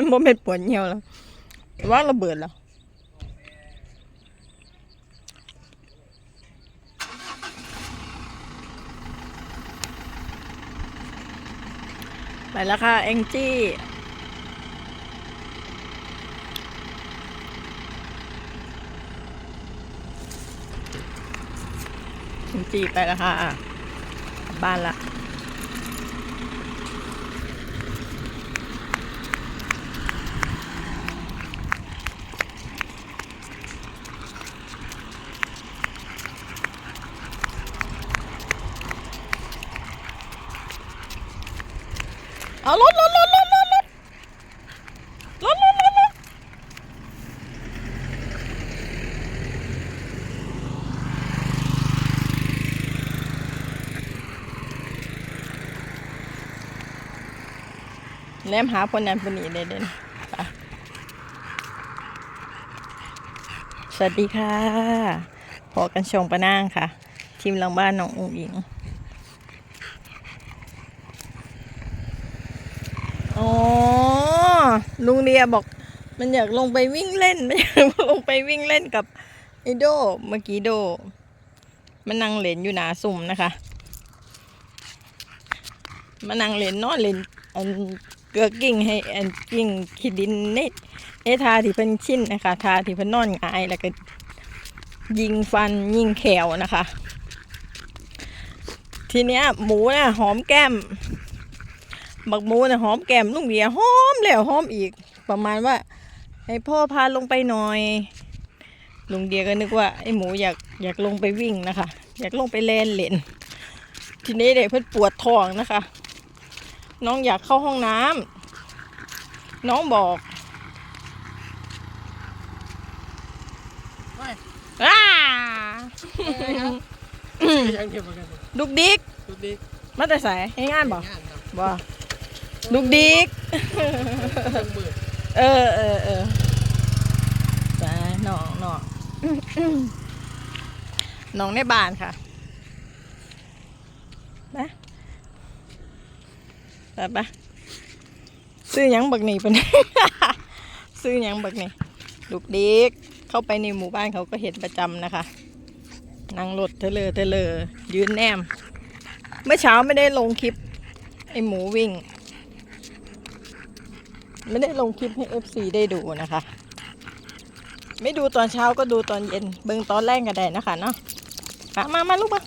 มันโมเป็นปวดเหี่ยวแล้วว่าระเบิดแล้วไปแล้วค่ะ แองจี้แองจี้ไปแล้วค่ะ บ้านละ เอารถรถรถรถรถรถรถรถรถรถแนมหาคนนั้นคนนี้เด่นสวัสดีค่ะ พอกันชงปะนางค่ะ ทีมหลังบ้านน้องอุ้งอิง อ๋อ ลุงเดียบอก มันอยากลงไปวิ่งเล่น มันอยากลงไปวิ่งเล่นกับไอโดเมื่อกี้โด มันนั่งเล่นอยู่หนาสุ่มนะคะ มันนั่งเล่นนอนเล่นอันเกลือกิ่งให้อันกิ่งขีดินนี่เอทาที่เพิ่นชินนะคะทาที่เพิ่นนอนงายแล้วก็ยิงฟันยิงแขวนะคะ ทีเนี้ยหมูน่ะหอมแก้ม บักหมูนะหอมแก้มลุงเบียร์หอมแล้วหอมอีก ประมาณว่า ให้พ่อพาลงไปหน่อยลุงเดียก็นึกว่าไอ้หมูอยากอยากลงไปวิ่งนะคะ อยากลงไปเล่นเล่น ทีนี้เด็กเพิ่นปวดท้องนะคะ น้องอยากเข้าห้องน้ำน้องบอกไม่อ้ายังเก็บมากันลูกดิกทุกดีมาแต่ใส่ให้งานบอกงานครับบ่ ลูกดิกเครื่องมือเออเออเออจ้าน้องน้องน้องในบ้านค่ะไปไปไปซื้อหยังบักนี่เป็นซื้อหยังบักนี่ลูกเด็กเข้าไปในหมู่บ้านเขาก็เห็นประจำนะคะนั่งรถเทเลอเทเลอยืนแนม เมื่อเช้าไม่ได้ลงคลิป ไอหมูวิ่ง ไม่ได้ลงคลิปให้ FC ได้ดูนะคะ ไม่ดูตอนเช้าก็ดูตอนเย็น เบิ่งตอนแรกก็ได้นะคะเนาะมามามาลูกมา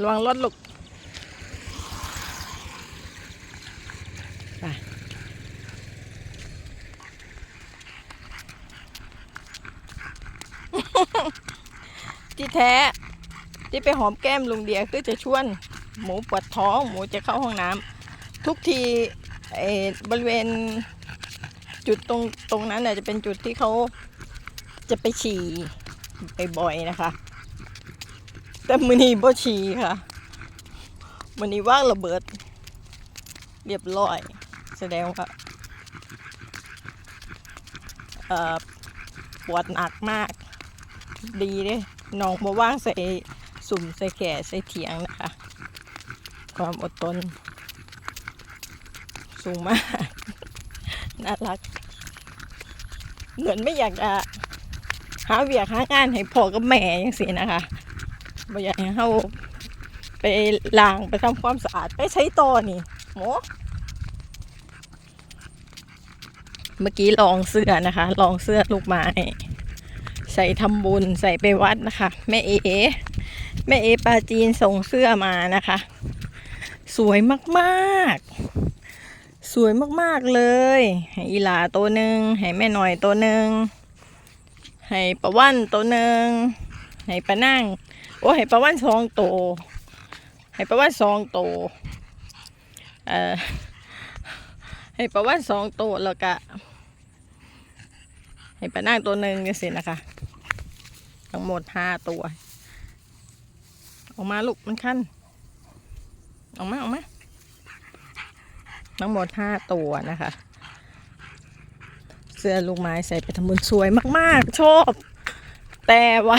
ระวังรถลูก ไปที่แท้ ที่ไปหอมแก้มลุงเดียคือจะชวน หมูปวดท้อง หมูจะเข้าห้องน้ำทุกทีบริเวณจุดตรงตรงนั้นน่จะเป็นจุดที่เขาจะไปฉี่ไปบ่อยๆนะคะ แต่มือนี้บ่ฉี่ค่ะมือนี้ว่างระเบิด เรียบร้อย แสดงว่าเอ่อปวดหนักมาก ดีเด้น้องมาว่างใส่สุ่มใส่แก่ใส่เถียงนะคะ ความอดทนสูงมาก น่ารัก เหมือนไม่อยากจะหาเวียกหางานให้พ่อกับแม่ยังสินะคะไม่อยากให้เขาไปล้างไปทำความสะอาดไปใช้ต่อนี่หมอ เมื่อกี้ลองเสื้อนะคะ ลองเสื้อลูกไม้ ใส่ทำบุญใส่ไปวัดนะคะแม่เอแม่เอปาจีนส่งเสื้อมานะคะ สวยมากๆ สวยมากๆเลยให้อีหลาตัวหนึ่งให้แม่หน่อยตัวหนึ่งให้ประวันตัวหนึ่งให้ปะนั่ง โอ้ให้ประวันสองตัวให้ประวันสองตัวเอ่อให้ประวันสองตัวแล้วก็ ให้ปลานั่งตัวหนึ่งนี่สินะคะ ทั้งหมดห้าตัว ออกมาลูกมันคันออกมาออกมาทั้งหมดห้าตัวนะคะ เสื้อลูกไม้ใส่ไปทำบุญสวยมาก ๆ ชอบ แต่ว่า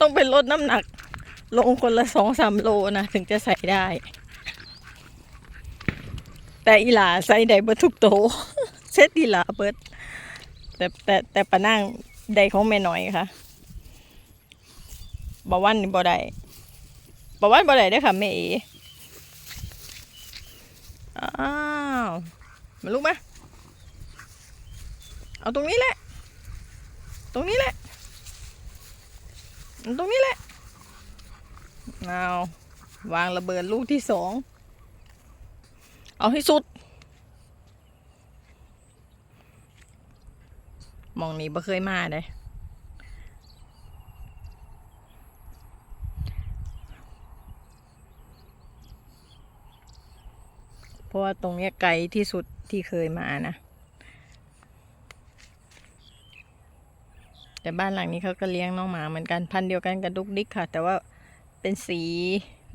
ต้องเป็นลดน้ำหนัก ลงคนละสองสามโลนะ ถึงจะใส่ได้ แต่อีหลาใส่ได้เบิดทุกโตเซตอีหลาเบิด แต่แต่แต่ปะนั่งได้ของแม่น้อยค่ะบาวันนี่บ่ได้บาวันบ่ได้ด้อค่ะแม่เออ้าวมาลูกมาเอาตรงนี้แหละ ตรงนี้แหละ ตรงนี้แหละเอาวางระเบิดลูกที่สอง เอาให้สุด องนี้บ่เคยมาเลยเพราะว่าตรงนี้ไกลที่สุดที่เคยมานะ แต่บ้านหลังนี้เขาก็เลี้ยงน้องหมาเหมือนกันพันธุ์เดียวกันกับดุกดิกค่ะ แต่ว่าเป็นสี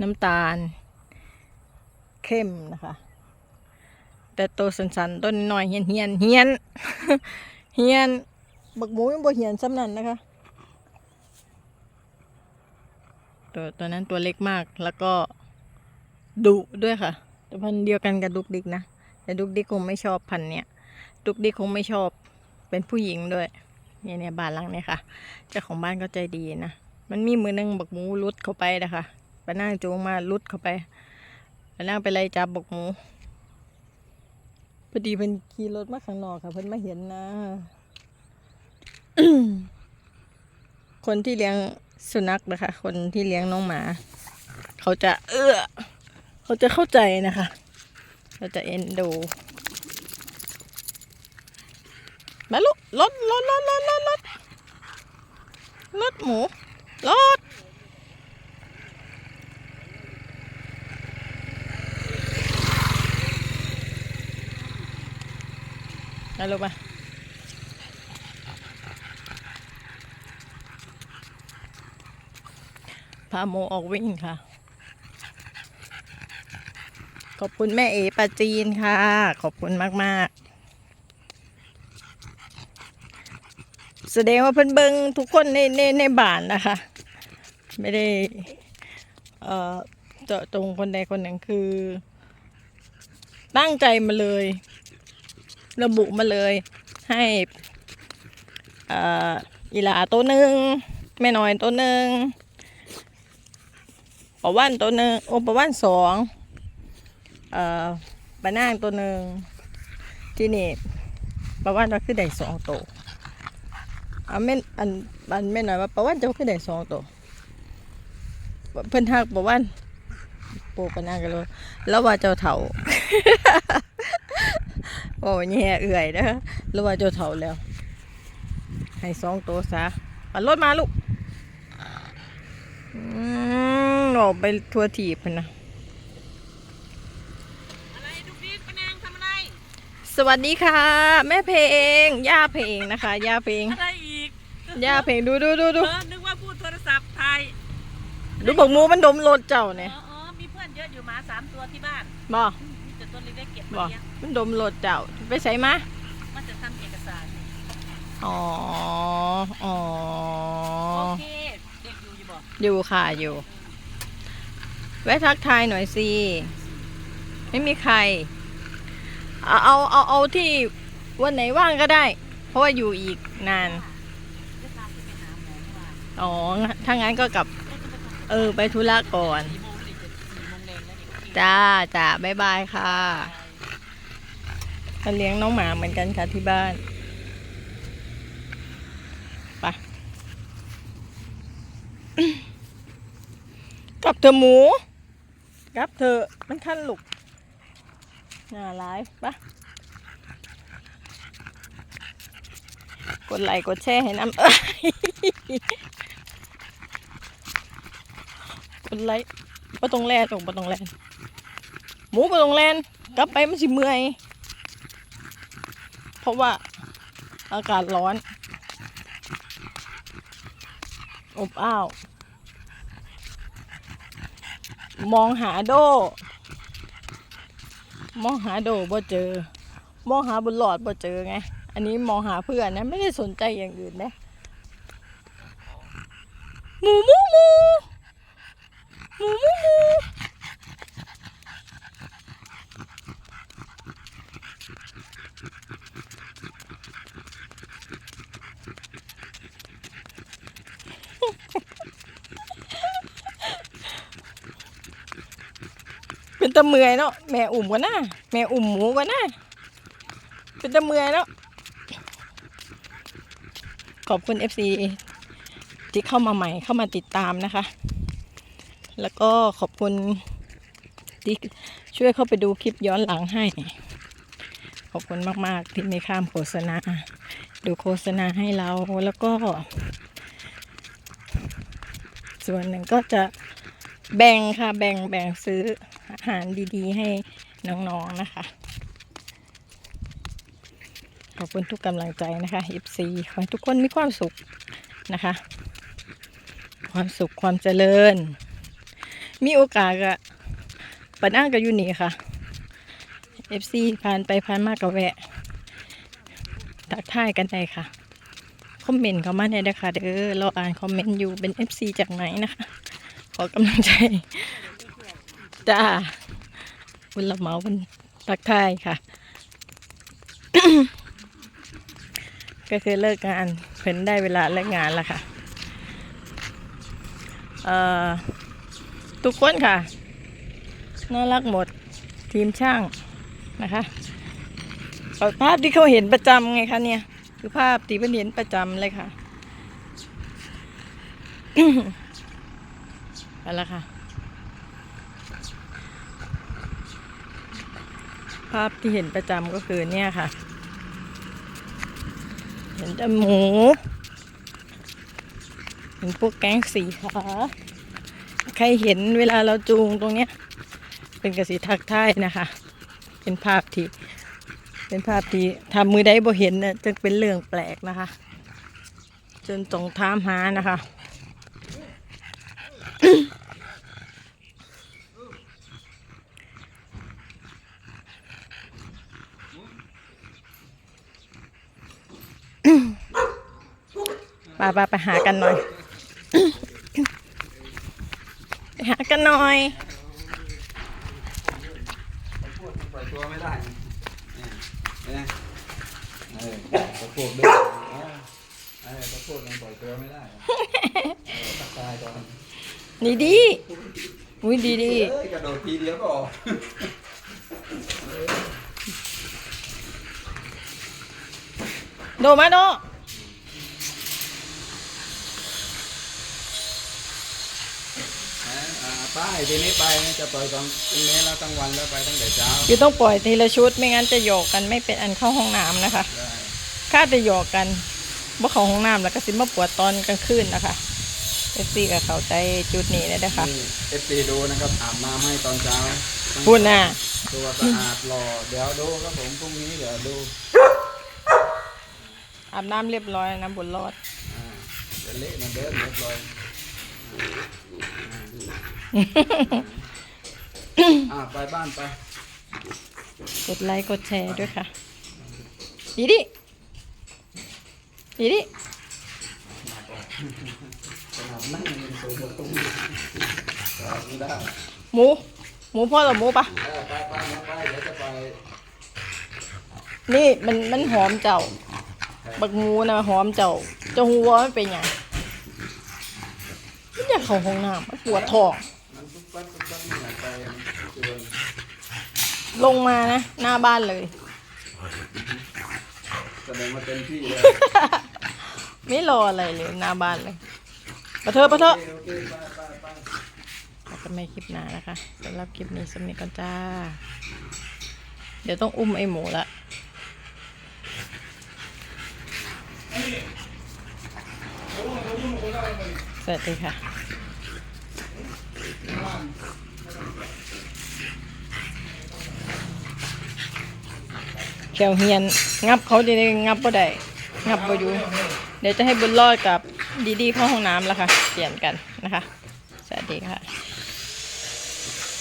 น้ำตาล เข้มนะคะแต่โตวสันๆต้นน้อยเฮียนเฮียนเฮียนเฮียน บักหมูยังบ่เฮียนซ้ำนั่นนะคะ ตัวตัวนั้นตัวเล็กมากแล้วก็ดุด้วยค่ะแต่พันเดียวกันกับดุกดิกนะ แต่ดุกดิกคงไม่ชอบพันเนี้ยดุกดิกคงไม่ชอบเป็นผู้หญิงด้วยเนี่ยเนี่ยบ้านหลังเนี่ยค่ะเจ้าของบ้านก็ใจดีนะมันมีมือหนึงบักหมูลุดเข้าไปนะคะปะนั่งจูงมาลุดเข้าไปปะนั่งไปไล่จับบักหมูพอดีเพิ่นขี่รถมาข้างนอกค่ะเพิ่นมาเห็นนะ คนที่เลี้ยงสุนัขนะคะ คนที่เลี้ยงน้องหมา เขาจะเอื้อเขาจะเข้าใจนะคะ เขาจะเอ็นดู มาลูกรถรถรถรถรถรถรถหมูรถมาลูกมา พาโมออกวิ่งค่ะ ขอบคุณแม่เอปาจีนค่ะ ขอบคุณมาก ๆ แสดงว่าเพิ่นเบิงทุกคนในในในบ้านนะคะ ไม่ได้ เอ่อเจาะจงคนใดคนหนึ่งคือ ตั้งใจมาเลย ระบุมาเลยให้อ่ออีหลาตัวหนึ่งแม่น้อยตัวหนึ่ง ปะว่านตัวหนึ่งโอปะว่านสองเอ่อปะนางตัวหนึ่งที่นี่ปะว่านเราคือได้สองตัวอันแม่นอันอันแม่นหน่อยว่าประวันเจ้าคือได้สองตัวเพิ่นทักประวันโปปะนางกันเลยแล้วว่าเจ้าเฒ่าโอ้แย่เอื่อยนะแล้วว่าเจ้าเฒ่าแล้ว ให้สองตัวซะปันรถมาลูกอืม ออกไปทัวร์ถีบพุ่นนะอะไรดุกดิกปะนางทำอะไรสวัสดีค่ะ แม่เพลงย่าเพลงนะคะย่าเพลงอะไรอีกย่าเพลงดูดูดูดูเออนึกว่าพูดโทรศัพท์ไทยดูบอกหมูมันดมรถเจ้าเนี่ยอ๋ออ๋อมีเพื่อนเยอะอยู่หมาสามตัวที่บ้านบ่มีแต่ตัวเล็กๆเก็บบ่มาเลี้ยงมันดมรถเจ้าไปใส่มามันจะทำเอกสาร อ๋ออ๋อโอเค เด็กอยู่อยู่บ่อยู่ค่ะอยู่ แวะทักทายหน่อยสิ ไม่มีใคร เอาเอาเอาเอาที่วันไหนว่างก็ได้ เพราะว่าอยู่อีกนาน อ๋อ ถ้างั้นก็กลับ เออ ไปธุระก่อน จ้าจ้าบ๊ายบายค่ะมาเลี้ยงน้องหมาเหมือนกันค่ะที่บ้านไปกับเถอหมู กลับเถอมันขั้นลุกน่าร้ายปะกดไลค์กดแชร์ให้น้ำเอ้ยกดไลค์ปะตรงแลนตรงปะตรงแลนหมูปะตรงแลนกลับไปมันสิเมื่อย เพราะว่าอากาศร้อน อบอ้าว มองหาโด มองหาโดบ่เจอ มองหาบุญหลอดบ่เจอไง อันนี้มองหาเพื่อนนะ ไม่ได้สนใจอย่างอื่นนะ หมูหมูหมูหมูหมูหมู เป็นตะเมื่อยเนาะแม่อุ่มกันนะแม่อุ่มหมูกันนะเป็นตะเมื่อยเนาะขอบคุณ FC ที่เข้ามาใหม่เข้ามาติดตามนะคะ แล้วก็ขอบคุณที่ช่วยเข้าไปดูคลิปย้อนหลังให้ ขอบคุณมากๆที่ไม่ข้ามโฆษณา ดูโฆษณาให้เราแล้วก็ ส่วนหนึ่งก็จะ แบ่งค่ะแบ่งแบ่งซื้ออาหารดีๆ ให้น้องๆนะคะ ขอบคุณทุกกำลังใจนะคะ FC ขอให้ทุกคนมีความสุขนะคะ ความสุขความเจริญ มีโอกาสอะปนั่งกับยูนี่ค่ะ FC ผ่านไปผ่านมากกับแวะทักทายกันได้ค่ะ คอมเมนต์เข้ามาได้เลยค่ะเด้อเราอ่านคอมเมนต์อยู่เป็น FC จากไหนนะคะ อกำลังใจ จ้าคุณละเมาเป็นทักทายค่ะ ก็คือเลิกงานเพิ่นได้เวลาเลิกงานแล้วค่ะ เอ่อ ทุกคนค่ะ น่ารักหมดทีมช่างนะคะเอาภาพที่เขาเห็นประจำไงคะเนี่ย คือภาพที่เพิ่นเห็นประจำเลยค่ะ ไปแล้วค่ะ ภาพที่เห็นประจำก็คือเนี่ยค่ะ เห็นแต่หมู เห็นพวกแก๊งสีขาใครเห็นเวลาเราจูงตรงเนี้ย เป็นกระสีทักทายนะคะ เป็นภาพที่ เป็นภาพที่ทำมือได้บ่เห็นนะจะเป็นเรื่องแปลกนะคะ จนต้องถามหานะคะ ปไปไปหากันหน่อย ไปหากันหน่อยปล่อยตัวไม่ได้เนี่ยเออตะโพกด้วยเออตะโพกยังปล่อยตัวไม่ได้เออตักตายก่อนนี่ดีอุ้ยดีดีเอ้ยกระโดดทีเดียวก็ออกโดมาโด อ่า ป้ายทีนี้ไปจะปล่อยตอนตรงนี้แล้วทั้งวันแล้วไปตั้งแต่เช้าคือต้องปล่อยทีละชุดไม่งั้นจะโยกกันไม่เป็นอันเข้าห้องน้ำนะคะได้ค่าจะโยกกันว่าเขาห้องน้ำแล้วก็สิมาปวดตอนกลางคืนนะคะเอฟซีกับเขาใจจุดนี้เลยนะคะนี่เอฟซีดูนะครับอาบน้ำให้ตอนเช้าพูดน่ะตัวสะอาดหล่อเดี๋ยวดูครับผมพรุ่งนี้เดี๋ยวดูอาบน้ำเรียบร้อยนะบุญรอดอ่าเดี๋ยวเละเหมันเดิมเรียบร้อยอ่า ไปบ้านไป กดไลค์กดแชร์ด้วยค่ะ ดีดิ ดีดิขนาดนั่งยังสูงกว่าตรงนี้ไม่ได้หมู หมูพ่อหรือหมูปะนี่มันมันหอมเจ้า บักหมูนะหอมเจ้า เจ้าหัวมันเป็นหยังมันอยากเข้าห้องน้ำมันปวดท้อง มันปุ๊บปั๊บปุ๊บปั๊บไม่อยากไปชวน ลงมานะ หน้าบ้านเลย แสดงมาเต็มที่เลยไม่รออะไรเลยหน้าบ้านเลยปะเถอะปะเถอะโอเคโอเคไปไปไปแล้วก็ไม่คลิปหน้านะคะสำหรับคลิปนี้สมิก่อนจ้า เดี๋ยวต้องอุ้มไอ้หมูละสวัสดีค่ะแขวเฮียน งับเขาดีๆงับบ่ได้งับบ่อยู่ เดี๋ยวจะให้บุญรอดกับดีดีเข้าห้องน้ำแล้วค่ะ เปลี่ยนกันนะคะ สวัสดีค่ะ